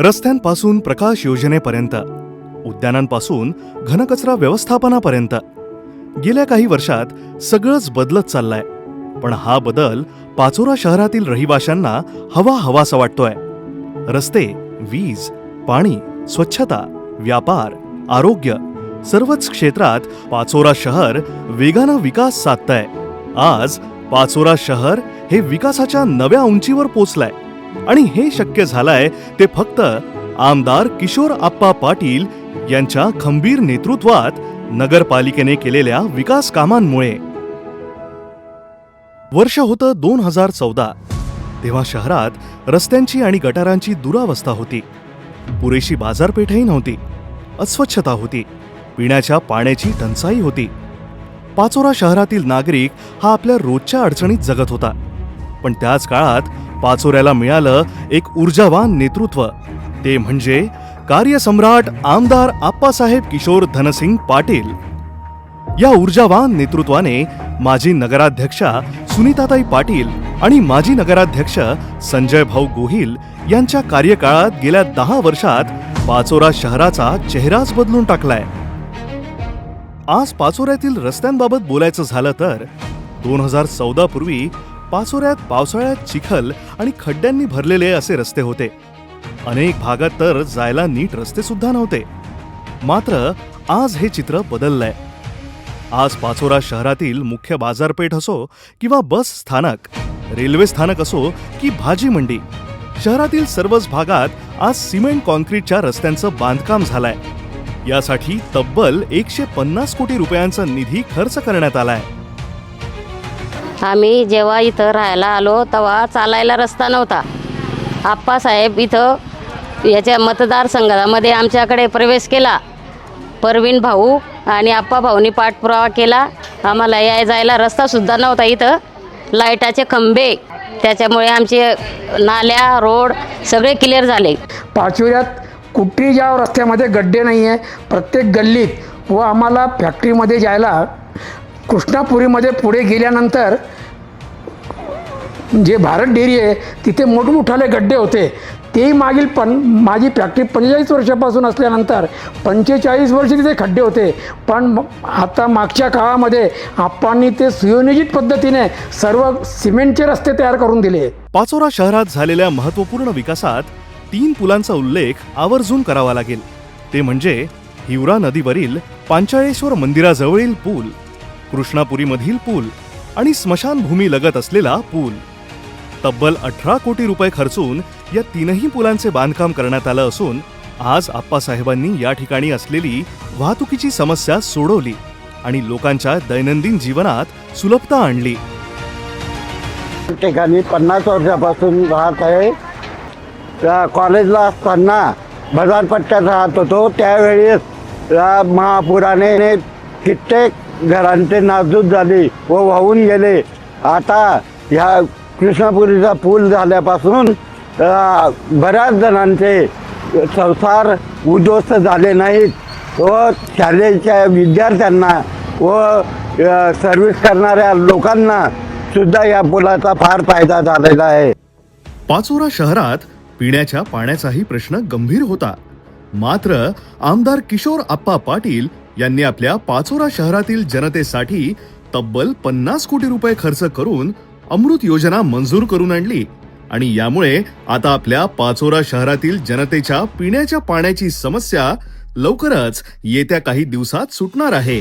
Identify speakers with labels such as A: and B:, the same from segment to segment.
A: रस्त्यांपासून प्रकाश योजनेपर्यंत उद्यानांपासून घनकचरा व्यवस्थापनापर्यंत. गेल्या काही वर्षात सगळंच बदलत चाललंय पण हा बदल पाचोरा शहरातील रहिवाशांना हवा हवासा वाटतोय. रस्ते वीज पाणी स्वच्छता व्यापार आरोग्य सर्वच क्षेत्रात पाचोरा शहर वेगानं विकास साधतंय. आज पाचोरा शहर हे विकासाच्या नव्या उंचीवर पोचलंय. आणि हे शक्य झालंय ते फक्त आमदार किशोर आप्पा पाटील यांच्या खंबीर नेतृत्वात नगरपालिकेने केलेल्या विकास कामांमुळे. वर्ष होतं दोन हजार चौदा. तेव्हा शहरात रस्त्यांची आणि गटारांची दुरावस्था होती. पुरेशी बाजारपेठही नव्हती. अस्वच्छता होती. पिण्याच्या पाण्याची टंचाई होती. पाचोरा शहरातील नागरिक हा आपल्या रोजच्या अडचणीत जगत होता. पण त्याच काळात पाचोऱ्याला मिळालं एक ऊर्जावान नेतृत्व. ते म्हणजे कार्यसम्राट आमदार आप्पासाहेब किशोर धनसिंग पाटील. या ऊर्जावान नेतृत्वाने माजी नगराध्यक्षा सुनीताताई पाटील आणि माजी नगराध्यक्ष संजय भाऊ गोहिल यांच्या कार्यकाळात गेल्या दहा वर्षात पाचोरा शहराचा चेहराच बदलून टाकलाय. आज पाचोऱ्यातील रस्त्यांबाबत बोलायचं झालं तर दोन हजार चौदा पूर्वी पाचोऱ्यात पावसाळ्यात चिखल आणि खड्ड्यांनी भरलेले असे रस्ते होते. अनेक भागात तर जायला नीट रस्ते सुद्धा नव्हते. मात्र आज हे चित्र बदललंय. आज पाचोरा शहरातील मुख्य बाजारपेठ असो किंवा बस स्थानक रेल्वे स्थानक असो की भाजी मंडी शहरातील सर्वच भागात आज सिमेंट कॉन्क्रीटच्या रस्त्यांचं बांधकाम झालंय. यासाठी तब्बल एकशे पन्नास कोटी रुपयांचा निधी खर्च करण्यात आलाय.
B: आम्ही जेव्हा इथं राहायला आलो तेव्हा चालायला रस्ता नव्हता. आप्पासाहेब इथं याच्या मतदारसंघामध्ये आमच्याकडे प्रवेश केला. परवीन भाऊ आणि आप्पा भाऊनी पाठपुरावा केला. आम्हाला याय जायला रस्तासुद्धा नव्हता इथं. लाईटाचे खंबे त्याच्यामुळे आमचे नाल्या रोड सगळे क्लिअर झाले.
C: पाचव्यात कुठेही ज्या रस्त्यामध्ये गड्डे नाही आहे प्रत्येक गल्लीत व आम्हाला फॅक्टरीमध्ये जायला कृष्णापुरीमध्ये पुढे गेल्यानंतर जे भारत डेअरी आहे तिथे मोठमोठाले गड्डे होते. तेही मागील पण माझी फॅक्टरी पंचेचाळीस वर्षापासून असल्यानंतर पंचेचाळीस वर्ष तिथे खड्डे होते. पण आता मागच्या काळामध्ये आप्पांनी ते सुयोनियोजित पद्धतीने सर्व सिमेंटचे रस्ते तयार करून दिले.
A: पाचोरा शहरात झालेल्या महत्त्वपूर्ण विकासात तीन पुलांचा उल्लेख आवर्जून करावा लागेल. ते म्हणजे हिवरा नदीवरील पांचाळेश्वर मंदिराजवळील पूल. कृष्णापुरीमधील पूल आणि स्मशानभूमी लगत असलेला पूल. तब्बल अठरा कोटी रुपये खर्चून या तीनही पुलांचे बांधकाम करण्यात आलं असून आज आप्पासाहेबांनी या ठिकाणी असलेली वाहतुकीची समस्या सोडवली आणि लोकांच्या दैनंदिन जीवनात सुलभता आणली.
D: ठिकाणी पन्नास वर्षापासून राहत आहे. त्या कॉलेजला असताना बाजारपट्ट्यात राहत होतो. त्यावेळेस महापुराने कित्येक घरांचे नाजूक झाले व वाहून गेले. आता ह्या कृष्णापुरीचा पूल झाल्यापासून बऱ्याच जणांचे संसार उद्ध्वस्त झाले नाहीत व शालेच्या विद्यार्थ्यांना व सर्व्हिस करणाऱ्या लोकांना सुद्धा या पुलाचा फार फायदा झालेला आहे.
A: पाचोरा शहरात पिण्याच्या पाण्याचाही प्रश्न गंभीर होता. मात्र आमदार किशोर आप्पा पाटील यांनी आपल्या पाचोरा शहरातील जनतेसाठी तब्बल पन्नास कोटी रुपये खर्च करून अमृत योजना मंजूर करून आणली. आणि यामुळे आता आपल्या पाचोरा शहरातील जनतेच्या पिण्याच्या पाण्याची समस्या लवकरच येत्या काही दिवसात सुटणार आहे.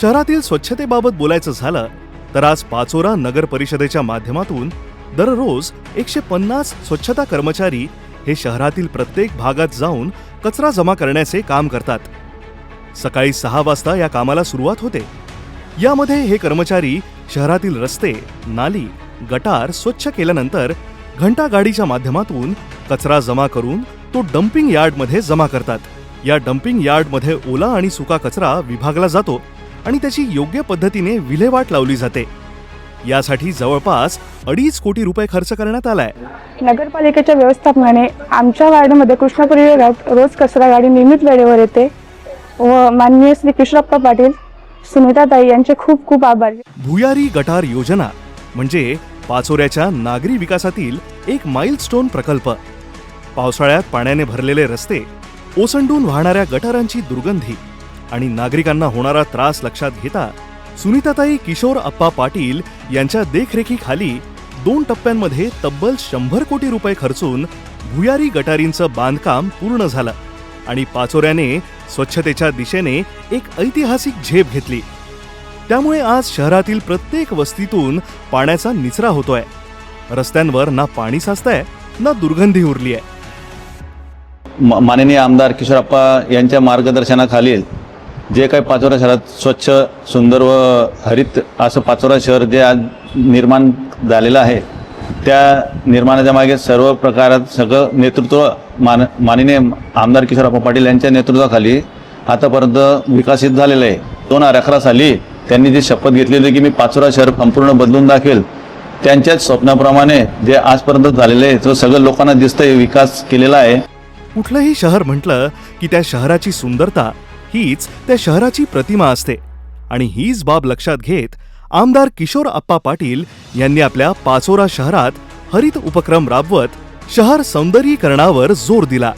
A: शहरातील स्वच्छतेबाबत बोलायचं झालं तर आज पाचोरा नगर परिषदेच्या माध्यमातून दररोज एकशे पन्नास स्वच्छता कर्मचारी हे शहरातील प्रत्येक भागात जाऊन कचरा जमा करण्याचे काम करतात. सकाळी सहा वाजता या कामाला सुरुवात होते. यामध्ये हे कर्मचारी शहरातील रस्ते नाली गटार स्वच्छ केल्यानंतर घंटा गाडीच्या माध्यमातून कचरा जमा करून तो डम्पिंग यार्डमध्ये जमा करतात. या डम्पिंग यार्डमध्ये ओला आणि सुका कचरा विभागला जातो आणि त्याची योग्य पद्धतीने विल्हेवाट लावली जाते. यासाठी जवळपास अडीच कोटी रुपये खर्च करण्यात आलाय.
E: नगरपालिकेच्या व्यवस्थापनाने आमच्या वार्डमध्ये कृष्णापुरी भागात रोज कचरा गाडी नियमित वेळेवर येते व माननीय श्री कृष्णप्पा पाटील सुनीताताई यांचे खूप खूप आभार.
A: भुयारी गटार योजना म्हणजे पाचोऱ्याच्या नागरी विकासातील एक माइलस्टोन प्रकल्प. पावसाळ्यात पाण्याने भरलेले रस्ते ओसंडून वाहणाऱ्या गटारांची दुर्गंधी आणि नागरिकांना होणारा त्रास लक्षात घेता सुनीताताई किशोर अप्पा पाटील यांच्या देखरेखीखाली दोन टप्प्यांमध्ये तब्बल शंभर कोटी रुपये खर्चून भुयारी गटारींचं बांधकाम पूर्ण झालं आणि पाचोऱ्याने स्वच्छतेच्या दिशेने एक ऐतिहासिक झेप घेतली. त्यामुळे आज शहरातील प्रत्येक वस्तीतून पाण्याचा निचरा होतोय. रस्त्यांवर ना पाणी साचतंय ना दुर्गंधी उरली आहे
F: माननीय आमदार किशोरप्पा यांच्या मार्गदर्शनाखालील जे काही पाचोरा शहरात स्वच्छ सुंदर व हरित असं पाचोरा शहर जे आज निर्माण झालेलं आहे त्या निर्माणाच्या मागे सर्व प्रकारात सगळं नेतृत्व मान माननीय आमदार किशोरप्पा पाटील यांच्या नेतृत्वाखाली आतापर्यंत विकसित झालेलं आहे. दोन हजार अकरा साली त्यांनी जी शपथ घेतलेली की मी पाचोरा शहर संपूर्ण बदलून दाखवेल त्यांच्याच स्वप्नाप्रमाणे जे आजपर्यंत झालेलं आहे तो सगळं लोकांना दिसतंय विकास केलेला आहे.
A: कुठलंही शहर म्हटलं की त्या शहराची सुंदरता हीच त्या शहराची प्रतिमा असते. आणि हीच बाब लक्षात घेत आमदार किशोर अप्पा पाटील यांनी आपल्या पाचोरा शहरात हरित उपक्रम राबवत शहर सौंदर्यीकरणावर जोर दिला.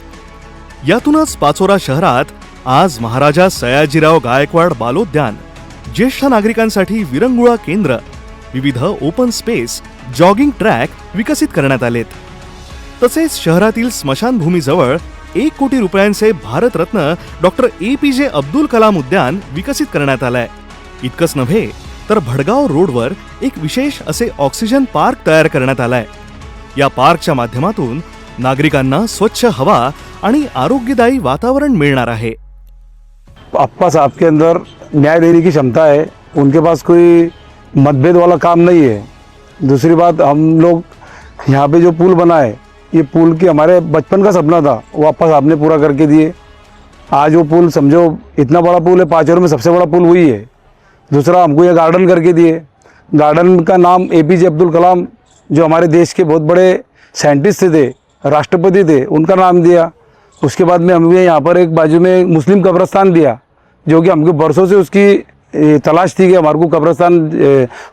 A: यातूनच पाचोरा शहरात आज महाराजा सयाजीराव गायकवाड बालोद्यान ज्येष्ठ नागरिकांसाठी विरंगुळा केंद्र विविध ओपन स्पेस जॉगिंग ट्रॅक विकसित करण्यात आलेत. तसेच शहरातील स्मशानभूमीजवळ एक कोटी रुपयांचे भारतरत्न डॉक्टर ए पी जे अब्दुल कलाम उद्यान विकसित करण्यात आलंय. इतकंच नव्हे तर भडगाव रोडवर एक विशेष असे ऑक्सिजन पार्क तयार करण्यात आलाय. या पार्कच्या माध्यमातून नागरिकांना स्वच्छ हवा आणि आरोग्यदायी वातावरण मिळणार आहे.
G: अप्पा साहब के अंदर न्याय देने की क्षमता है उनके पास कोई मतभेद वाला काम नहीं है दूसरी बात हम लोग यहाँ पे जो पुल बना है ये पुल की हमारे बचपन का सपना था, वो अप्पा साहब ने पूरा करके दिए। आज वो पुल, समझो, इतना बड़ा पुल है, पाँचों में सबसे बड़ा पुल वही है। दूसरा, हमको ये गार्डन करके दिए। गार्डन का नाम ए पी जे अब्दुल कलाम जो हमारे देश के बहुत बड़े साइंटिस्ट थे, राष्ट्रपति थे, उनका नाम दिया। उसके बाद में हमें यहाँ पर एक बाजू में मुस्लिम कब्रस्तान दिया, जो कि हमको बरसों से उसकी तलाश थी कि हमारे को कब्रस्तान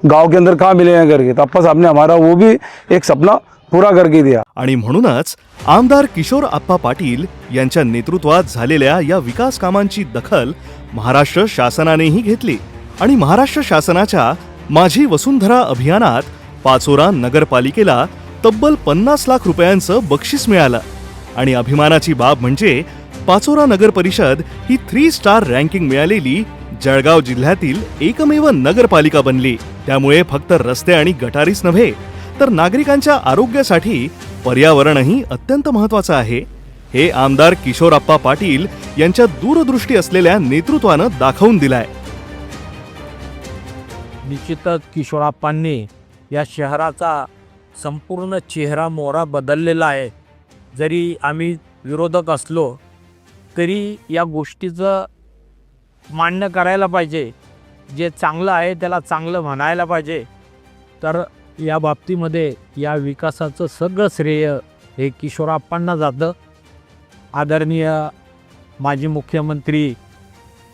G: गाँव के अंदर कहाँ मिलेगा करके। तो अप्पा साहब ने हमारा वो भी एक सपना पूरा करके दिया.
A: आणि म्हणूनच आमदार किशोर आप्पा पाटील यांच्या नेतृत्वात झालेल्या या विकास कामांची दखल महाराष्ट्र शासनानेही घेतली. आणि महाराष्ट्र शासनाच्या माझी वसुंधरा अभियानात पाचोरा नगरपालिकेला तब्बल पन्नास लाख रुपयांचं बक्षीस मिळालं. आणि अभिमानाची बाब म्हणजे पाचोरा नगर परिषद ही थ्री स्टार रँकिंग मिळालेली जळगाव जिल्ह्यातील एकमेव नगरपालिका बनली. त्यामुळे फक्त रस्ते आणि गटारीच नव्हे तर नागरिकांच्या आरोग्यासाठी पर्यावरणही अत्यंत महत्वाचं आहे. हे आमदार किशोरप्पा पाटील यांच्या दूरदृष्टी असलेल्या नेतृत्वानं दाखवून दिलाय.
H: निश्चितच किशोराप्पांनी या शहराचा संपूर्ण चेहरा मोहरा बदललेला आहे. जरी आम्ही विरोधक असलो तरी या गोष्टीचं मान्य करायला पाहिजे. जे चांगलं आहे त्याला चांगलं म्हणायला पाहिजे. तर या बाबतीमध्ये या विकासाचं सगळं श्रेय हे किशोराप्पांना जातं. आदरणीय माजी मुख्यमंत्री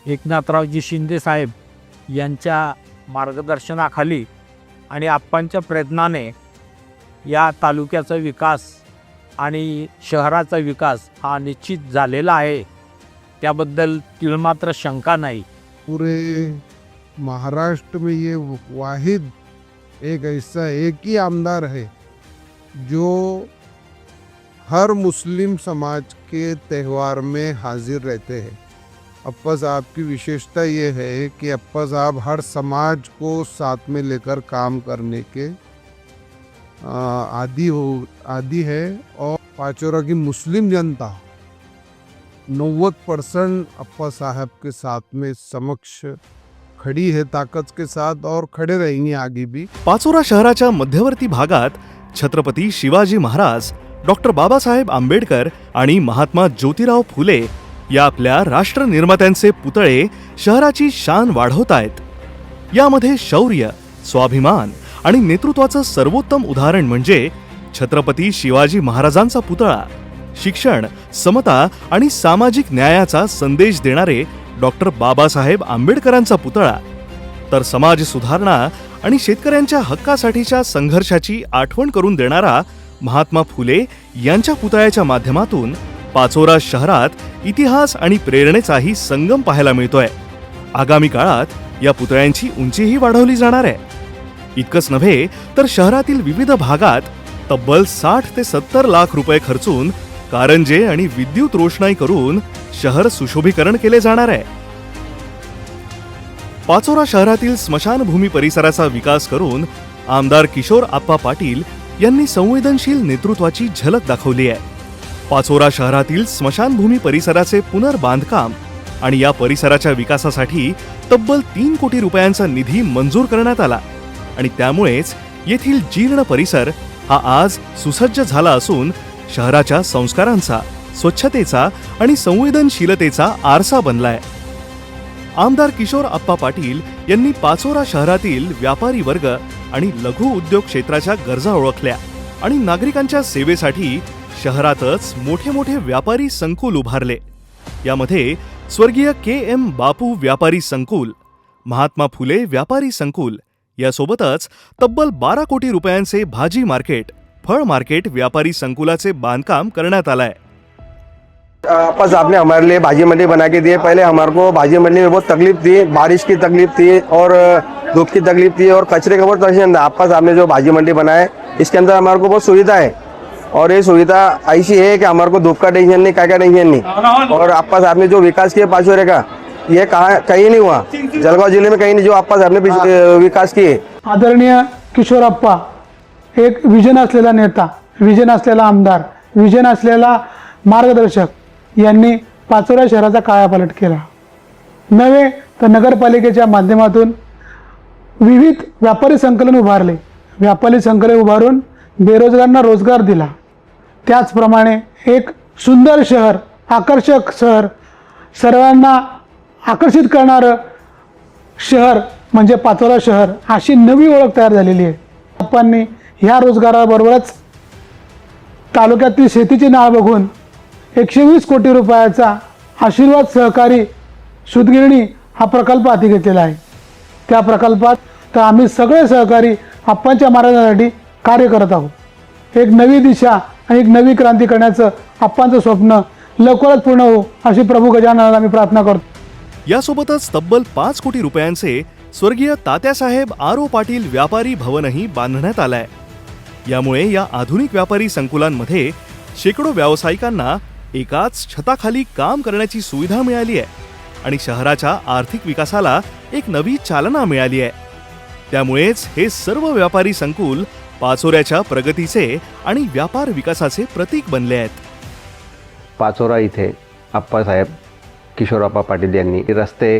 H: एकनाथरावजी शिंदे साहेब यांच्या मार्गदर्शनाखाली आणि आप्पांच्या प्रयत्नाने या तालुक्याचा विकास आणि शहराचा विकास हा निश्चित झालेला आहे. त्याबद्दल तिळमात्र शंका नाही.
I: पुरे महाराष्ट्र में ये वाहिद एक ऐसा एक ही आमदार है, जो हर मुस्लिम समाज के त्यौहार में हाजिर रहते हैं। अप्पा साहब की विशेषता ये है कि अप्पा साहब हर समाज को साथ में लेकर काम करने के आदि हो, आदि है और पाचोरा की मुस्लिम जनता नव्वद परसेंट अप्पा साहब के साथ में समक्ष खड़ी है ताकत के साथ और खड़े रहेंगे आगे भी।
A: पाचोरा शहराच्या मध्यवर्ती भागात छत्रपती शिवाजी महाराज डॉक्टर बाबासाहेब आंबेडकर आणि महात्मा ज्योतिराव फुले या आपल्या राष्ट्र निर्मात्यांचे पुतळे शहराची शान वाढवत आहेत. यामध्ये शौर्य स्वाभिमान आणि नेतृत्वाचं सर्वोत्तम उदाहरण म्हणजे छत्रपती शिवाजी महाराजांचा पुतळा शिक्षण समता आणि सामाजिक न्यायाचा संदेश देणारे डॉक्टर बाबासाहेब आंबेडकरांचा पुतळा. तर समाज सुधारणा आणि शेतकऱ्यांच्या हक्कासाठीच्या संघर्षाची आठवण करून देणारा महात्मा फुले यांच्या पुतळ्याच्या माध्यमातून पाचोरा शहरात इतिहास आणि प्रेरणेचाही संगम पाहायला मिळतोय. आगामी काळात या पुतळ्यांची उंचीही वाढवली जाणार आहे. इतकंच नव्हे तर शहरातील विविध भागात तब्बल साठ ते सत्तर लाख रुपये खर्चून कारंजे आणि विद्युत रोषणाई करून शहर सुशोभीकरण केले जाणार आहे. पाचोरा शहरातील स्मशानभूमी परिसराचा विकास करून आमदार किशोर आप्पा पाटील यांनी संवेदनशील नेतृत्वाची झलक दाखवली आहे. पाचोरा शहरातील स्मशानभूमी परिसराचे पुनर्बांधकाम आणि या परिसराच्या विकासासाठी तब्बल तीन कोटी रुपयांचा निधी मंजूर करण्यात आला आणि त्यामुळेच येथील जीर्ण परिसर हा आज सुसज्ज झाला असून शहराच्या संस्कारांचा स्वच्छतेचा आणि संवेदनशीलतेचा आरसा बनलाय. आमदार किशोर आप्पा पाटील यांनी पाचोरा शहरातील व्यापारी वर्ग आणि लघु उद्योग क्षेत्राच्या गरजा ओळखल्या आणि नागरिकांच्या सेवेसाठी शहरातच मोठे मोठे व्यापारी संकुल उभारले. यामध्ये स्वर्गीय के एम बापू व्यापारी संकुल महात्मा फुले व्यापारी संकुल यासोबतच तब्बल बारा कोटी रुपयांचे भाजी मार्केट फळ मार्केट व्यापारी संकुलाचे बांधकाम करण्यात आलंय.
J: आपस आपने हमारे लिए भाजी मंडी बना के दिए। पहले हमारे को भाजी मंडी में बहुत तकलीफ़ थी बारिश की तकलीफ़ थी और धूप की तकलीफ़ थी और कचरे का बहुत टेंशन था। आपस आपने जो भाजी मंडी बनाए इसके अंदर हमारे को बहुत सुविधा है। और ये सुविधा ऐसी है कि हमारे को धूप का टेंशन नहीं क्या क्या टेंशन नहीं। और आपस आपने जो विकास किया पाचोरे का ये कहा कहीं नहीं हुआ। जलगांव ज़िले में कहीं नहीं जो आपस आपने विकास किए।
C: आदरणीय किशोरप्पा एक विजन असलेला नेता विजन असलेला आमदार विजन असलेला मार्गदर्शक यांनी पाचोरा शहराचा कायापालट केला. नव्हे तर नगरपालिकेच्या माध्यमातून विविध व्यापारी संकलन उभारले. व्यापारी संकलन उभारून बेरोजगारांना रोजगार दिला. त्याचप्रमाणे एक सुंदर शहर आकर्षक शहर सर्वांना आकर्षित करणारं शहर म्हणजे पाचोरा शहर अशी नवी ओळख तयार झालेली आहे. आपण ह्या रोजगाराबरोबरच तालुक्यातील शेतीची नाळ बघून एकशे वीस कोटी रुपयाचा आशीर्वाद सहकारी सुतगिरणी हा प्रकल्प हाती घेतलेला आहे. त्या प्रकल्पात तर आम्ही सगळे सहकारी आप्पांच्या मार्गासाठी कार्य करत आहोत. एक नवी दिशा आणि एक नवी क्रांती करण्याचं आप्पांचं स्वप्न लवकरच पूर्ण हो अशी प्रभू गजाननाला मी प्रार्थना करतो.
A: यासोबतच तब्बल पाच कोटी रुपयांचे स्वर्गीय तात्यासाहेब आरो पाटील व्यापारी भवनही बांधण्यात आलाय. यामुळे या आधुनिक व्यापारी संकुलांमध्ये शेकडो व्यावसायिकांना एकाच छताखाली काम करण्याची सुविधा मिळाली आहे आणि शहराच्या आर्थिक विकासाला एक नवी चालना मिळाली आहे. त्यामुळेच हे सर्व व्यापारी संकुल पाचोऱ्याच्या प्रगतीचे आणि व्यापार विकासाचे प्रतीक बनले आहेत.
K: पाचोरा इथे आप्पासाहेब किशोरप्पा पाटील यांनी रस्ते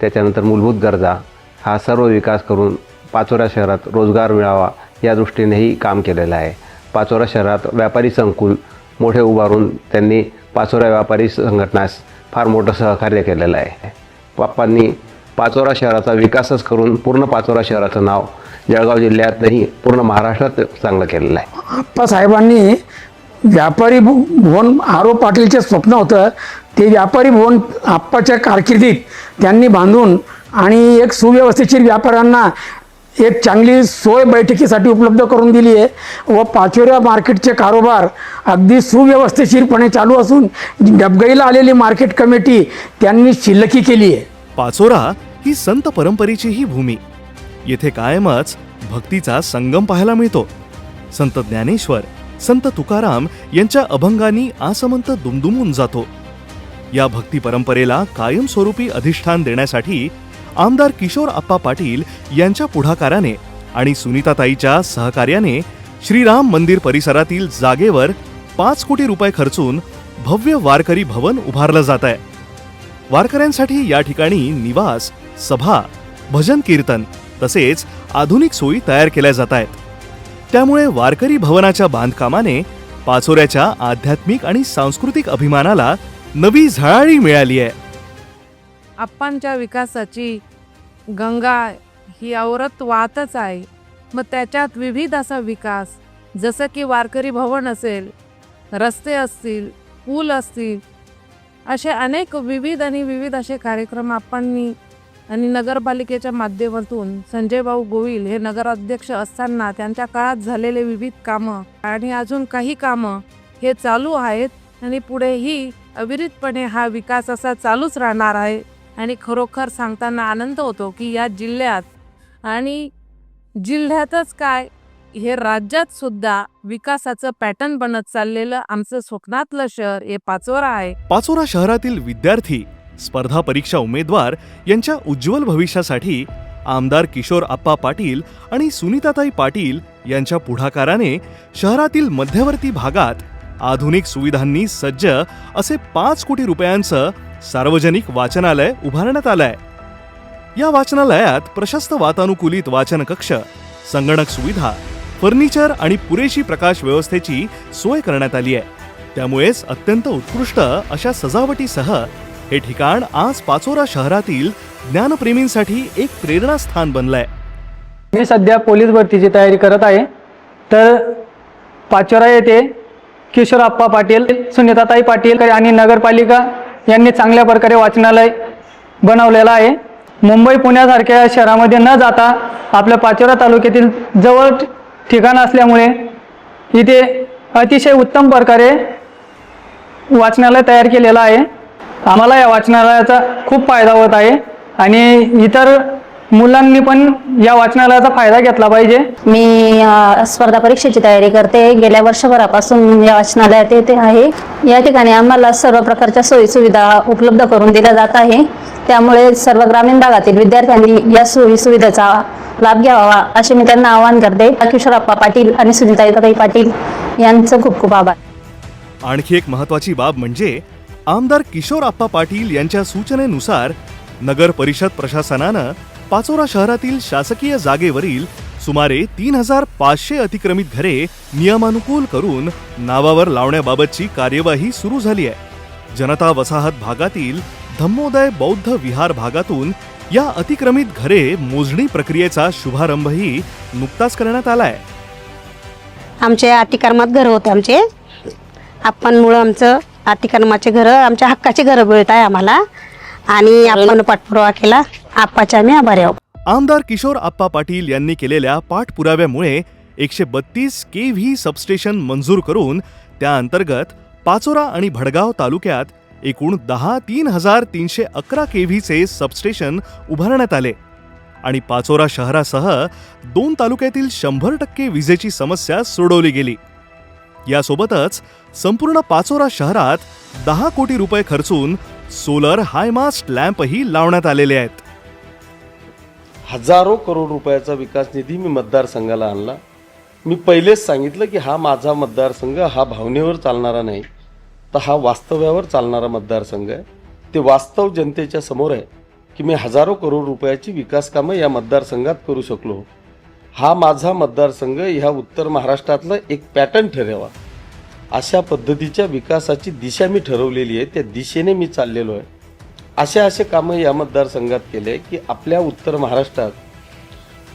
K: त्याच्यानंतर मूलभूत गरजा हा सर्व विकास करून पाचोरा शहरात रोजगार मिळावा या दृष्टीनेही काम केलेलं आहे. पाचोरा शहरात व्यापारी संकुल मोठे उभारून त्यांनी पाचोरा व्यापारी संघटनास फार मोठं सहकार्य केलेलं आहे. बाप्पांनी पाचोरा शहराचा विकासच करून पूर्ण पाचोरा शहराचं नाव जळगाव जिल्ह्यात नाही पूर्ण महाराष्ट्रात चांगलं केलेलं आहे.
C: आप्पा साहेबांनी व्यापारी भुवन आरो पाटीलचे स्वप्न होतं ते व्यापारी भुवन आप्पाच्या कारकिर्दीत त्यांनी बांधून आणि एक सुव्यवस्थितशीर व्यापाऱ्यांना एक चांगली सोय बैठकीसाठी उपलब्ध करून दिली आहे व पाचोऱ्या मार्केटचे कारोबार अगदी सुव्यवस्थेशीरपणे चालू असून डबगईला आलेली मार्केट कमिटी त्यांनी शिल्लकी केली आहे.
A: पाचोरा ही संत परंपरेची ही भूमी. येथे कायमच भक्तीचा संगम पाहायला मिळतो. संत ज्ञानेश्वर संत तुकाराम यांच्या अभंगांनी आसमंत दुमदुमून जातो. या भक्ती परंपरेला कायमस्वरूपी अधिष्ठान देण्यासाठी आमदार किशोर आप्पा पाटील यांच्या पुढाकाराने आणि सुनीताताईच्या सहकार्याने श्रीराम मंदिर परिसरातील जागेवर पाच कोटी रुपये खर्चून भव्य वारकरी भवन उभारलं जात आहे. वारकऱ्यांसाठी या ठिकाणी निवास सभा भजन कीर्तन तसेच आधुनिक सोयी तयार केल्या जात आहेत. त्यामुळे वारकरी भवनाच्या बांधकामाने पाचोऱ्याच्या आध्यात्मिक आणि सांस्कृतिक अभिमानाला नवी झळाळी मिळाली आहे.
L: आप्पांच्या विकासाची गंगा ही औरत वाहतच आहे. मग त्याच्यात विविध असा विकास जसं की वारकरी भवन असेल रस्ते असतील पूल असतील असे अनेक विविध आणि विविध असे कार्यक्रम आप्पांनी आणि नगरपालिकेच्या माध्यमातून संजयभाऊ गोविल हे नगराध्यक्ष असताना त्यांच्या काळात झालेले विविध कामं आणि अजून काही कामं हे चालू आहेत आणि पुढेही अविरतपणे हा विकास असा चालूच राहणार आहे. आणि खरोखर सांगताना आनंद होतो की या जिल्ह्यात आणि जिल्ह्यातच काय हे राज्यात सुद्धा विकासाचं पॅटर्न बनत चाललेलं आमचं स्वप्नातलं शहर हे पाचोरा आहे.
A: पाचोरा शहरातील विद्यार्थी स्पर्धा परीक्षा उमेदवार यांच्या उज्ज्वल भविष्यासाठी आमदार किशोर आप्पा पाटील आणि सुनीताताई पाटील यांच्या पुढाकाराने शहरातील मध्यवर्ती भागात आधुनिक सुविधांनी सज्ज असे पाच कोटी रुपयांचं सार्वजनिक वाचनालय उभारण्यात आलंय. या वाचनालयात प्रशस्त वातानुकूलित वाचन कक्ष संगणक सुविधा फर्निचर आणि पुरेशी प्रकाश व्यवस्थेची सोय करण्यात आली आहे त्यामुळेच अत्यंत उत्कृष्ट अशा सजावटीसह हे ठिकाण आज पाचोरा शहरातील ज्ञानप्रेमींसाठी एक प्रेरणास्थान बनलंय.
M: मी सध्या पोलीस भरतीची तयारी करत आहे. तर पाचोरा येथे किशोरप्पा पाटील सुनीताताई पाटील आणि नगरपालिका यांनी चांगल्या प्रकारे वाचनालय बनवलेलं आहे. मुंबई पुण्यासारख्या शहरामध्ये न जाता आपल्या पाचोरा तालुक्यातील जवळ ठिकाण असल्यामुळे इथे अतिशय उत्तम प्रकारे वाचनालय तयार केलेलं आहे. आम्हाला या वाचनालयाचा खूप फायदा होत आहे आणि इतर मुलांनी पण या वाचनालयाचा फायदा घेतला पाहिजे.
N: मी अ, स्पर्धा परीक्षेची तयारी करते. गेल्या वर्षभरापासून या वाचनालयात येते आहे. या ठिकाणी आम्हाला सर्व प्रकारच्या सोयी सुविधा उपलब्ध करून दिल्या जात आहे. त्यामुळे सर्व ग्रामीण भागातील विद्यार्थ्यांनी या सोयी सुविधेचा लाभ घ्यावा असे मी त्यांना आवाहन करते. किशोरप्पा पाटील आणि सुनीताई पाटील यांचं खूप खूप आभार.
A: आणखी एक महत्वाची बाब म्हणजे आमदार किशोर आप्पा पाटील यांच्या सूचनेनुसार नगर परिषद प्रशासनानं पाचोरा शहरातील शासकीय जागेवरील सुमारे तीन हजार पाचशे अतिक्रमित घरे नियमानुकूल करून नावावर लावण्याबाबतची कार्यवाही सुरू झाली आहे. जनता वसाहत भागातील धम्मोदय बौद्ध विहार भागातून या अतिक्रमित घरे मोजणी प्रक्रियेचा शुभारंभही नुकताच करण्यात आलाय
N: आमचे अतिक्रमात घर होते आमचे. आपणमुळं आमचं अतिक्रमाचे घरं आमच्या हक्काचे घरं मिळत आहे आम्हाला. आणि आपण पाठपुरावा केला. आप्पाच्या आम्ही आभारी आहोत
A: आमदार किशोर आप्पा पाटील यांनी केलेल्या पाठपुराव्यामुळे एकशे बत्तीस के व्ही सबस्टेशन मंजूर करून त्या अंतर्गत पाचोरा आणि भडगाव तालुक्यात एकूण दहा तीन हजार तीनशे अकरा के व्हीचे सबस्टेशन उभारण्यात आले. आणि पाचोरा शहरासह दोन तालुक्यातील शंभर टक्के विजेची समस्या सोडवली गेली. यासोबतच संपूर्ण पाचोरा शहरात दहा कोटी रुपये खर्चून सोलर हायमास्ट लॅम्पही लावण्यात आलेले आहेत.
O: हजारो करोड रुपयाचा विकास निधी मी मतदारसंघाला आणला. मी पहिलेच सांगितलं की हा माझा मतदारसंघ हा भावनेवर चालणारा नाही तर हा वास्तव्यावर चालणारा मतदारसंघ आहे. ते वास्तव जनतेच्या समोर आहे की मी हजारो करोड रुपयाची विकास कामं या मतदारसंघात करू शकलो. हा माझा मतदारसंघ ह्या उत्तर महाराष्ट्रातलं एक पॅटर्न ठरावा अशा पद्धतीच्या विकासाची दिशा मी ठरवलेली आहे. त्या दिशेने मी चाललेलो आहे. असे असे कामं या मतदारसंघात केले की आपल्या उत्तर महाराष्ट्रात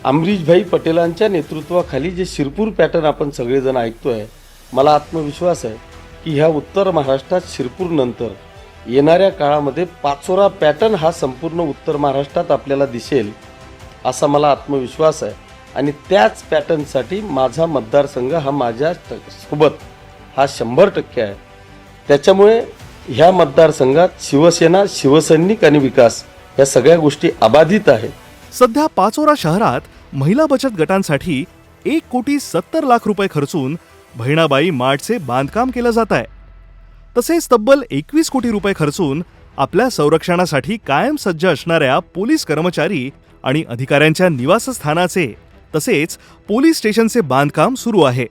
O: अमरीशभाई पटेलांच्या नेतृत्वाखाली जे शिरपूर पॅटर्न आपण सगळेजण ऐकतो आहे मला आत्मविश्वास आहे की ह्या उत्तर महाराष्ट्रात शिरपूर नंतर येणाऱ्या काळामध्ये पाचोरा पॅटर्न हा संपूर्ण उत्तर महाराष्ट्रात आपल्याला दिसेल असा मला आत्मविश्वास आहे. आणि त्याच पॅटर्नसाठी माझा मतदारसंघ हा माझ्या सोबत हा शंभर टक्के आहे. त्याच्यामुळे ह्या मतदारसंघात शिवसेना शिवसैनिक आणि विकास या सगळ्या गोष्टी अबाधित आहेत.
A: सध्या पाचोरा शहरात महिला बचत गटांसाठी एक कोटी सत्तर लाख रुपये खर्चून बहिणाबाई मार्टचे बांधकाम केलं जात आहे. तसेच तब्बल एकवीस कोटी रुपये खर्चून आपल्या संरक्षणासाठी कायम सज्ज असणाऱ्या पोलीस कर्मचारी आणि अधिकाऱ्यांच्या निवासस्थानाचे तसेच पोलीस स्टेशनचे बांधकाम सुरू आहे.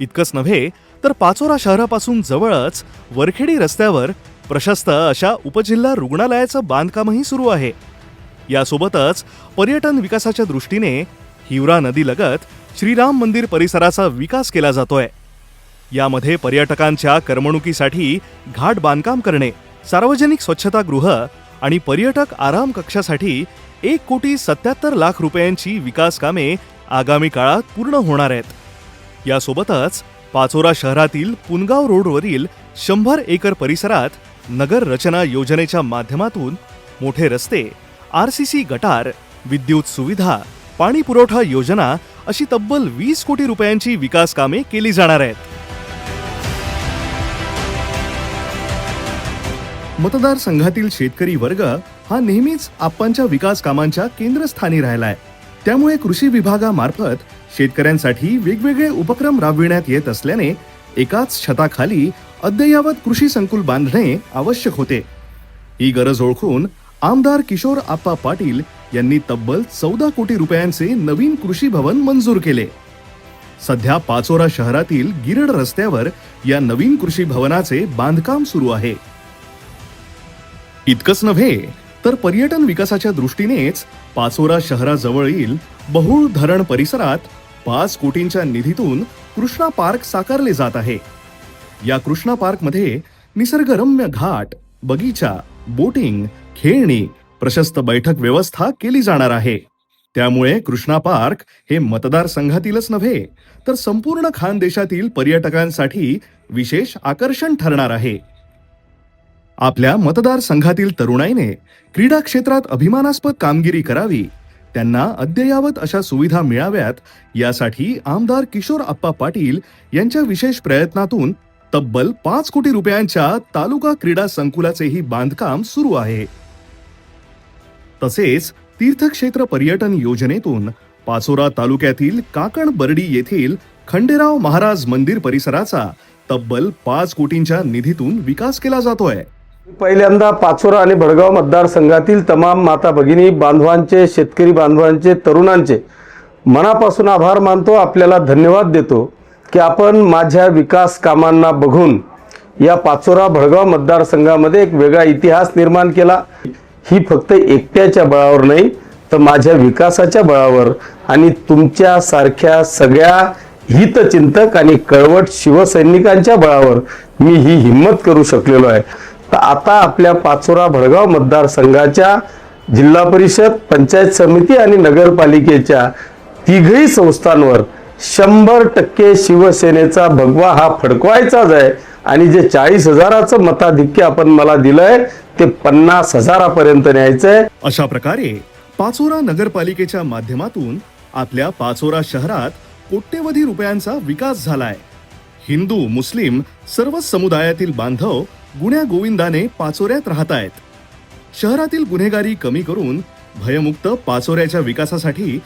A: इतकंच नव्हे तर पाचोरा शहरापासून जवळच वरखेडी रस्त्यावर प्रशस्त अशा उपजिल्हा रुग्णालयाचं बांधकामही सुरू आहे. यासोबतच पर्यटन विकासाच्या दृष्टीने हिवरा नदीलगत श्रीराम मंदिर परिसराचा विकास केला जातोय. यामध्ये पर्यटकांच्या करमणुकीसाठी घाट बांधकाम करणे सार्वजनिक स्वच्छतागृह आणि पर्यटक आराम कक्षासाठी एक कोटी सत्याहत्तर लाख रुपयांची विकास कामे आगामी काळात पूर्ण होणार आहेत. यासोबतच पाचोरा शहरातील पुनगाव रोडवरील शंभर एकर परिसरात नगर रचना योजनेच्या माध्यमातून मोठे रस्ते आर सी सी गटार विद्युत सुविधा पाणी पुरवठा योजना अशी तब्बल वीस कोटी रुपयांची विकास कामे केली जाणार आहेत. मतदारसंघातील शेतकरी वर्ग हा नेहमीच आप्पांच्या विकास कामांच्या केंद्रस्थानी राहिलाय. त्यामुळे कृषी विभागामार्फत शेतकऱ्यांसाठी वेगवेगळे उपक्रम राबविण्यात येत असल्याने एकाच छताखाली अद्ययावत कृषी संकुल बांधणे आवश्यक होते. ही गरज ओळखून आमदार किशोर आप्पा पाटील यांनी तब्बल चौदा कोटी रुपयांचे नवीन कृषी भवन मंजूर केले. सध्या पाचोरा शहरातील गिरड रस्त्यावर या नवीन कृषी भवनाचे बांधकाम सुरू आहे. इतकंच नव्हे तर पर्यटन विकासाच्या दृष्टीनेच पाचोरा शहराजवळील बहुळ धरण परिसरात पाच कोटींच्या निधीतून कृष्णा पार्क साकारले जात आहे. या कृष्णा पार्कमध्ये निसर्गरम्य घाट बगीचा बोटिंग खेळणी प्रशस्त बैठक व्यवस्था केली जाणार आहे. त्यामुळे कृष्णा पार्क हे मतदारसंघातीलच नव्हे तर संपूर्ण खानदेशातील पर्यटकांसाठी विशेष आकर्षण ठरणार आहे. आपल्या मतदारसंघातील तरुणाईने क्रीडा क्षेत्रात अभिमानास्पद कामगिरी करावी त्यांना अद्ययावत अशा सुविधा मिळाव्यात यासाठी आमदार किशोर आप्पा पाटील यांच्या विशेष प्रयत्नातून तब्बल पाच कोटी रुपयांच्या तालुका क्रीडा संकुलाचेही बांधकाम सुरू आहे. तसेच तीर्थक्षेत्र पर्यटन योजनेतून पाचोरा तालुक्यातील काकण बर्डी येथील खंडेराव महाराज मंदिर परिसराचा तब्बल पाच कोटींच्या निधीतून विकास केला जातोय.
J: पहिल्यांदा पाचोरा आणि भडगाव मतदारसंघातील तमाम माता भगिनी बांधवांचे शेतकरी बांधवांचे तरुणांचे मनापासून आभार मानतो. आपल्याला धन्यवाद देतो की आपण माझ्या विकास कामांना बघून या पाचोरा भडगाव मतदारसंघामध्ये एक वेगळा इतिहास निर्माण केला. ही फक्त एकट्याच्या बळावर नाही तर माझ्या विकासाच्या बळावर आणि तुमच्या सारख्या सगळ्या हितचिंतक आणि कळवट शिवसैनिकांच्या बळावर मी ही हिंमत करू शकलेलो आहे. तर आता आपल्या पाचोरा भडगाव मतदारसंघाच्या जिल्हा परिषद पंचायत समिती आणि नगरपालिकेच्या तिघही संस्थांवर शंभर टक्के शिवसेनेचा भगवा हा फडकवायचाच आहे. आणि जे चाळीस हजाराचं मताधिक्य आपण मला दिलंय ते पन्नास हजारापर्यंत न्यायचंय
A: अशा प्रकारे पाचोरा नगरपालिकेच्या माध्यमातून आपल्या पाचोरा शहरात कोट्यवधी रुपयांचा विकास झालाय. हिंदू मुस्लिम सर्व समुदायातील बांधव गुण्या गोविंदाने पाचोऱ्यात राहत आहेत शहरातील गुन्हेगारी कमी करून भयमुक्त पाचोऱ्याच्या विकासासाठी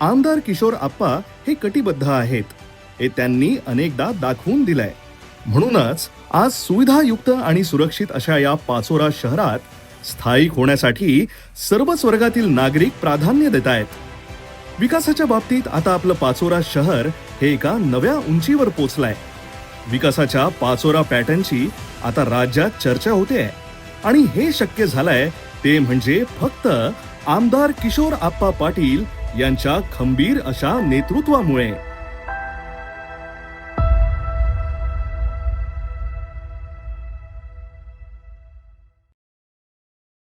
A: आमदार किशोर आप्पा हे कटिबद्ध आहेत. हे त्यांनी अनेकदा दाखवून दिलंय. म्हणूनच आज सुविधायुक्त आणि सुरक्षित अशा या पाचोरा शहरात स्थायिक होण्यासाठी सर्वच वर्गातील नागरिक प्राधान्य देत आहेत विकासाच्या बाबतीत आता आपलं पाचोरा शहर हे एका नव्या उंचीवर पोचलंय. विकासाच्या पाचोरा पॅटर्नची आता राज्यात चर्चा होते. आणि हे शक्य झालंय ते म्हणजे फक्त आमदार किशोर आप्पा पाटील यांच्या खंबीर अशा नेतृत्वामुळे.